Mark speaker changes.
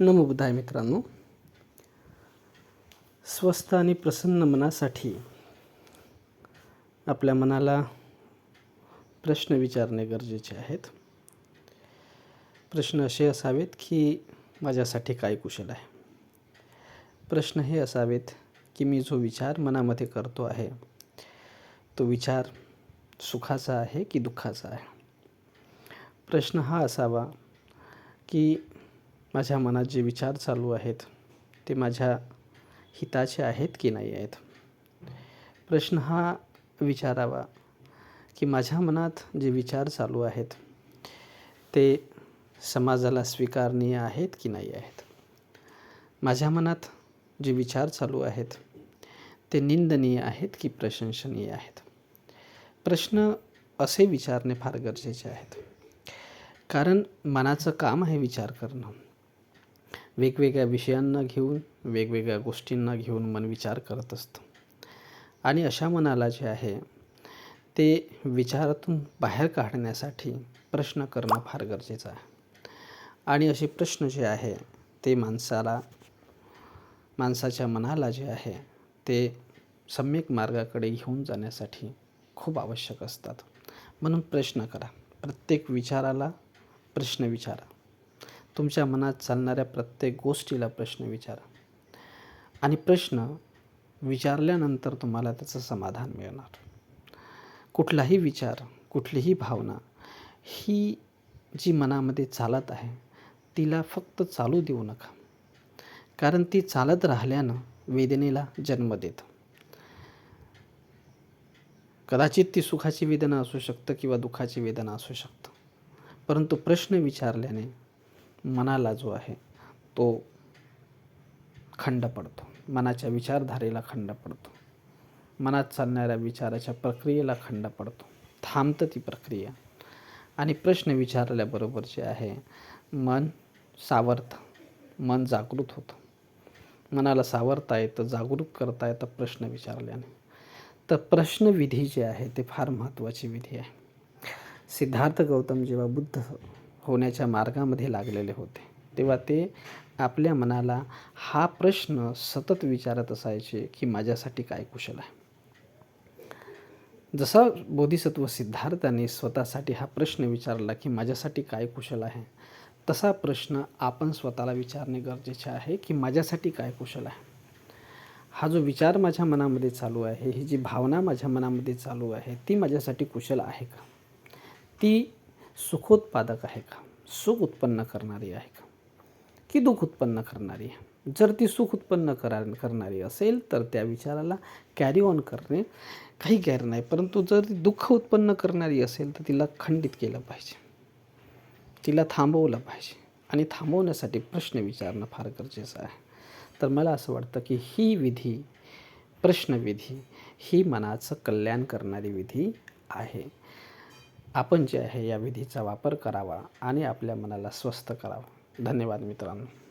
Speaker 1: नमो बुद्धाय मित्रांनो. स्वस्थ आणि प्रसन्न मनासाठी आपल्या मनाला प्रश्न विचारणे गरजेचे आहेत. प्रश्न असे असावेत की माझ्यासाठी काय कुशल आहे? प्रश्न हे असावेत की मी जो विचार मनामध्ये करतो आहे तो विचार सुखाचा आहे की दुःखाचा आहे? प्रश्न हा असावा की माझ्या मनात जे विचार चालू आहेत ते माझ्या हिताचे आहेत की नाही आहेत? प्रश्न हा विचारावा की माझ्या मनात जे विचार चालू आहेत ते समाजाला स्वीकारणीय आहेत की नाही आहेत? माझ्या मनात जे विचार चालू आहेत ते निंदनीय आहेत की प्रशंसनीय आहेत? प्रश्न असे विचारणे फार गरजेचे आहेत. कारण मनाचं काम आहे विचार करणं. वेगवेगळ्या विषयांना घेऊन वेगवेगळ्या गोष्टींना घेऊन मन विचार करत असतं. आणि अशा मनाला जे आहे ते विचारातून बाहेर काढण्यासाठी प्रश्न करणं फार गरजेचं आहे. आणि असे प्रश्न जे आहे ते माणसाला माणसाच्या मनाला जे आहे ते सम्यक मार्गाकडे घेऊन जाण्यासाठी खूप आवश्यक असतात. म्हणून प्रश्न करा. प्रत्येक विचाराला प्रश्न विचारा. तुमच्या मनात चालणाऱ्या प्रत्येक गोष्टीला प्रश्न विचारा. आणि प्रश्न विचारल्यानंतर तुम्हाला त्याचं समाधान मिळणार. कुठलाही विचार कुठलीही भावना ही जी मनामध्ये चालत आहे तिला फक्त चालू देऊ नका. कारण ती चालत राहिल्यानं वेदनेला जन्म देतं. कदाचित ती सुखाची वेदना असू शकतं किंवा दुःखाची वेदना असू शकतं. परंतु प्रश्न विचारल्याने मनाला जो आहे तो खंड पडतो. मनाच्या विचारधारेला खंड पडतो. मनात चालणाऱ्या विचाराच्या प्रक्रियेला खंड पडतो. थांबतं ती प्रक्रिया. आणि प्रश्न विचारल्याबरोबर जे आहे मन सावरतं. मन जागृत होतं. मनाला सावरता येतं जागरूक करता येतं प्रश्न विचारल्याने. तर प्रश्नविधी जे आहे ते फार महत्त्वाची विधी आहे. सिद्धार्थ गौतम जेव्हा बुद्ध होण्याच्या मार्गामध्ये लागलेले होते. तेव्हा ते आपल्या मनाला हा प्रश्न सतत विचारत असायचे की माझ्यासाठी काय कुशल आहे? जसा बोधिसत्व सिद्धार्थाने स्वतःसाठी हा प्रश्न विचारला की माझ्यासाठी काय कुशल आहे तसा प्रश्न आपण स्वतःला विचारणे गरजेचे आहे की माझ्यासाठी काय कुशल आहे? हा जो विचार माझ्या मनामध्ये चालू आहे ही जी भावना माझ्या मनामध्ये चालू आहे ती माझ्यासाठी कुशल आहे का? ती सुखोत्पादक आहे का? सुख उत्पन्न करणारी आहे का? की दुःख उत्पन्न करणारी आहे? जर ती सुख उत्पन्न करा करणारी असेल तर त्या विचाराला कॅरी ऑन करणे काही गैर नाही. परंतु जर ती दुःख उत्पन्न करणारी असेल तर तिला खंडित केलं पाहिजे. तिला थांबवलं पाहिजे. आणि थांबवण्यासाठी प्रश्न विचारणं फार गरजेचं आहे. तर मला असं वाटतं की ही विधी प्रश्नविधी ही मनाचं कल्याण करणारी विधी आहे. आपण जे आहे या विधीचा वापर करावा आणि आपल्या मनाला स्वस्थ करावा. धन्यवाद मित्रांनो.